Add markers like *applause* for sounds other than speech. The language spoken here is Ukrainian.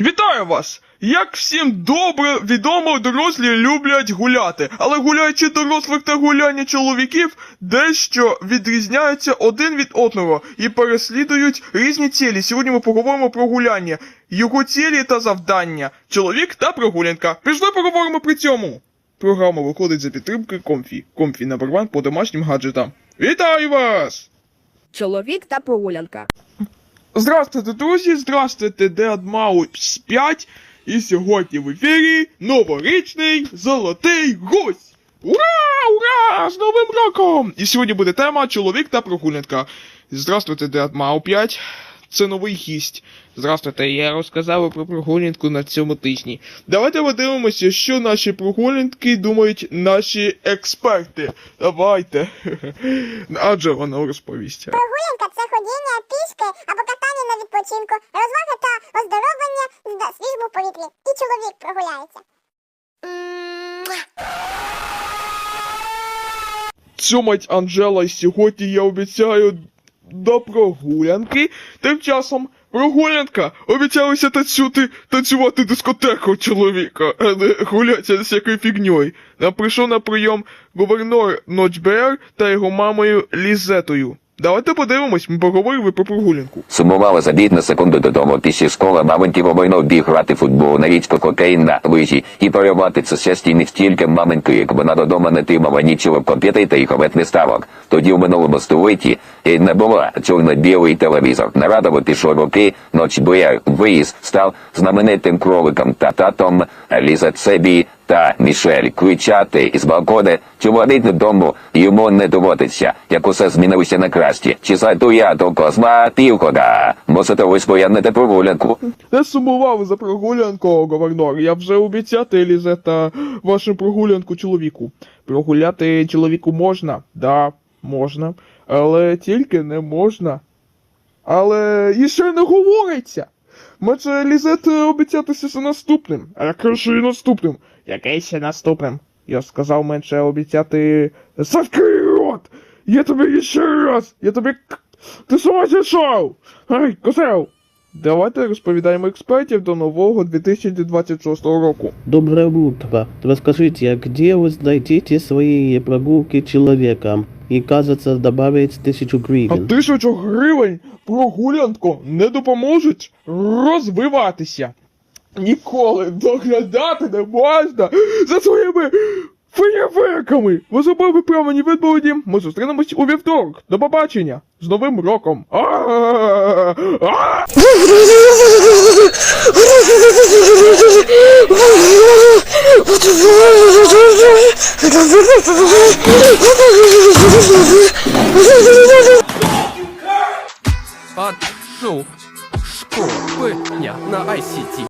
Вітаю вас! Як всім добре відомо, дорослі люблять гуляти, але гуляючи дорослих та гуляння чоловіків дещо відрізняються один від одного і переслідують різні цілі. Сьогодні ми поговоримо про гуляння, його цілі та завдання, чоловік та прогулянка. Пішли поговоримо при цьому. Програма виходить за підтримки Комфі. Комфі номер ван по домашнім гаджетам. Вітаю вас! Чоловік та прогулянка. Здравствуйте, друзі! Здравствуйте, Deadmau 5. І сьогодні в ефірі новорічний золотий гусь! Ура! Ура! З Новим роком! І сьогодні буде тема чоловік та прогулянка. Здравствуйте, Deadmau 5. Це новий гість. Здравствуйте, я розказав про прогулянку на цьому тижні. Давайте подивимося, що наші прогулянки думають наші експерти. Давайте. *laughs* Адже воно розповість. Прогулянка відпочинку, розваги та оздоровлення на свіжому повітрі. І чоловік прогуляється. Цьомать Анжела, і сьогодні я обіцяю до прогулянки. Тим часом прогулянка обіцялася танцювати, танцювати дискотеку чоловіка, а не гулятися з якою фігньою. Нам прийшов на прийом гувернор Ночбер та його мамою Лізетою. Давайте подивимось, ми поговорили про прогулянку. Сумувала за бід на секунду додому після школи, мамоньки обойно біг грати футбол на річку кокаїн на лижі і порювати це щастя не стільки мамоньки, як вона додому не тимала нічого комп'ютері та не ставок. Тоді в минулому столітті і не було чорно-білий телевізор. На радово пішло роки, ноч Блер виїзд став знаменитим кроликом та татом Ліза Цебі та Мішель кричати із балкона, чому додому йому не доводиться, як усе змінилося на краще. Чи зайду я до козла півгода? Мусите ось поєднати прогулянку. Не сумував за прогулянку, гувернор. Я вже обіцяти Лізета вашу прогулянку чоловіку. Прогуляти чоловіку можна, да, можна, але тільки не можна. Але і ще не говориться. Може, Лізет обіцятися за наступним. А яке ще й наступним? Яке ще наступним? Я сказав менше обіцяти. Закрий рот! Я тобі ще раз! Я тобі. Ти сама зійшов! Ай, козел! Давайте розповідаємо експертів до нового 2026 року. Доброе утро. Расскажите, а где вы найдете свои прогулки человеком? И, кажется, добавить тысячу А гривен. тисячу гривень прогулянку не допоможуть розвиватися. Ніколи доглядати не можна за своїми феєверками. Ви забули правильні відповіді. Ми зустрінемось у вівторок. До побачення. З Новим роком. А-а-а! Пошел шкопы на ICT.